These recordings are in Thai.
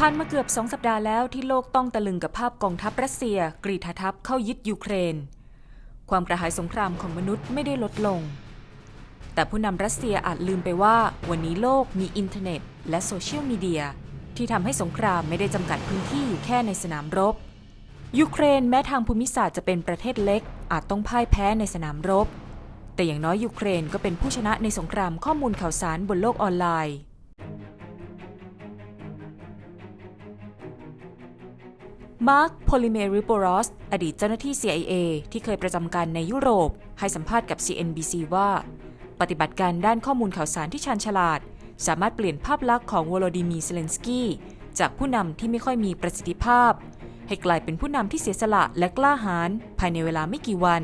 ผ่านมาเกือบสองสัปดาห์แล้วที่โลกต้องตะลึงกับภาพกองทัพรัสเซีย กรีธาทัพเข้ายึดยูเครน ความกระหายสงครามของมนุษย์ไม่ได้ลดลง แต่ผู้นำรัสเซียอาจลืมไปว่า วันนี้โลกมีอินเทอร์เน็ต และโซเชียลมีเดีย ที่ทำให้สงครามไม่ได้จำกัดพื้นที่อยู่แค่ในสนามรบ ยูเครนแม้ทางภูมิศาสตร์จะเป็นประเทศเล็ก อาจต้องพ่ายแพ้ในสนามรบ แต่อย่างน้อยยูเครนก็เป็นผู้ชนะในสงครามข้อมูลข่าวสารบนโลกออนไลน์ มาร์ค โพลิเมริโปรอส อดีตเจ้าหน้าที่ CIA ที่เคยประจำการในยุโรป ให้สัมภาษณ์กับ CNBC ว่า ปฏิบัติการด้านข้อมูลข่าวสารที่ชาญฉลาด สามารถเปลี่ยนภาพลักษณ์ของวโลดิมีเซเลนสกี้ จากผู้นำที่ไม่ค่อยมีประสิทธิภาพ ให้กลายเป็นผู้นำที่เสียสละและกล้าหาญภายในเวลาไม่กี่วัน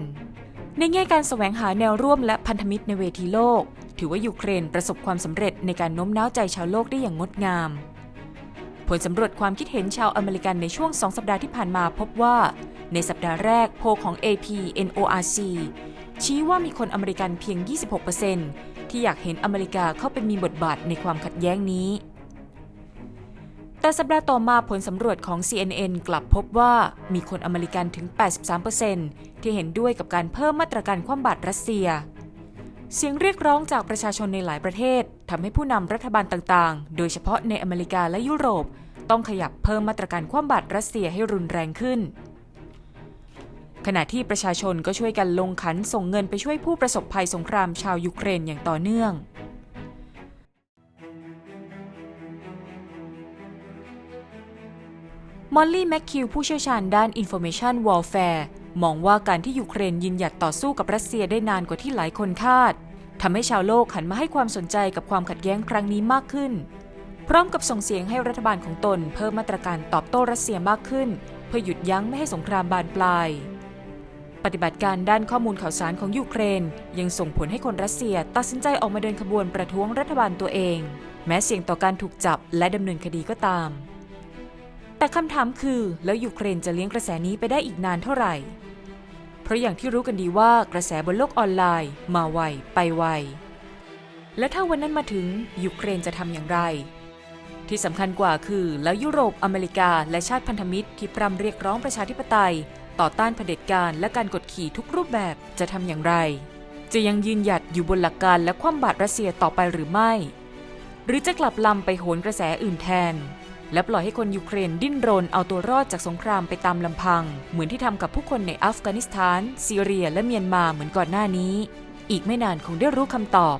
ในแง่การแสวงหาแนวร่วมและพันธมิตรในเวทีโลก ถือว่ายูเครนประสบความสำเร็จในการโน้มน้าวใจชาวโลกได้อย่างงดงาม ผลสำรวจความคิดเห็นชาวอเมริกันในช่วง 2 สัปดาห์ที่ผ่านมาพบว่า ในสัปดาห์แรกโพลของ AP NORC ชี้ว่ามีคนอเมริกันเพียง 26%ที่อยากเห็นอเมริกาเข้าไปมีบทบาทในความขัดแย้งนี้ แต่สัปดาห์ต่อมาผลสำรวจของ CNN กลับพบว่ามีคนอเมริกันถึง 83%ที่เห็นด้วยกับการเพิ่มมาตรการคว่ำบาตรรัสเซีย เสียงเรียกร้องจากประชาชนในหลายประเทศทำให้ผู้นำรัฐบาลต่างๆ โดยเฉพาะในอเมริกาและยุโรป ต้องขยับเพิ่มมาตรการคว่ำบาตรรัสเซียให้รุนแรงขึ้น ขณะที่ประชาชนก็ช่วยกันลงขันส่งเงินไปช่วยผู้ประสบภัยสงครามชาวยูเครนอย่างต่อเนื่องมอลลี่แมคคิวผู้เชี่ยวชาญด้าน Information Warfare มองว่าการที่ยูเครนยืนหยัดต่อสู้กับรัสเซียได้นานกว่าที่หลายคนคาดทำให้ชาวโลกหันมาให้ความสนใจกับความขัดแย้งครั้งนี้มากขึ้น พร้อมกับส่งเสียงให้รัฐบาลของตนเพิ่มมาตรการตอบโต้รัสเซียมากขึ้น เพื่อหยุดยั้งไม่ให้สงครามบานปลาย ปฏิบัติการด้านข้อมูลข่าวสารของยูเครน ยังส่งผลให้คนรัสเซียตัดสินใจออกมาเดินขบวนประท้วงรัฐบาลตัวเอง แม้เสี่ยงต่อการถูกจับและดำเนินคดีก็ตาม แต่คำถามคือ แล้วยูเครนจะเลี้ยงกระแสนี้ไปได้อีกนานเท่าไหร่ เพราะอย่างที่รู้กันดีว่ากระแสบนโลกออนไลน์ มาไวไปไว และถ้าวันนั้นมาถึงยูเครนจะทำอย่างไร ที่สำคัญกว่าคือแล้วยุโรปอเมริกา และชาติพันธมิตรที่ปรำเรียกร้องประชาธิปไตย ต่อต้านเผด็จการและการกดขี่ทุกรูปแบบจะทำอย่างไร จะยังยืนหยัดอยู่บนหลักการและคว่ำบาตรรัสเซียต่อไปหรือไม่ หรือจะกลับลำไปโหนกระแสอื่นแทน และปล่อยให้คนยูเครนดิ้นรนเอาตัวรอดจากสงครามไปตามลำพัง เหมือนที่ทำกับผู้คนในอัฟกานิสถาน ซีเรีย และเมียนมาเหมือนก่อนหน้านี้ อีกไม่นานคงได้รู้คำตอบ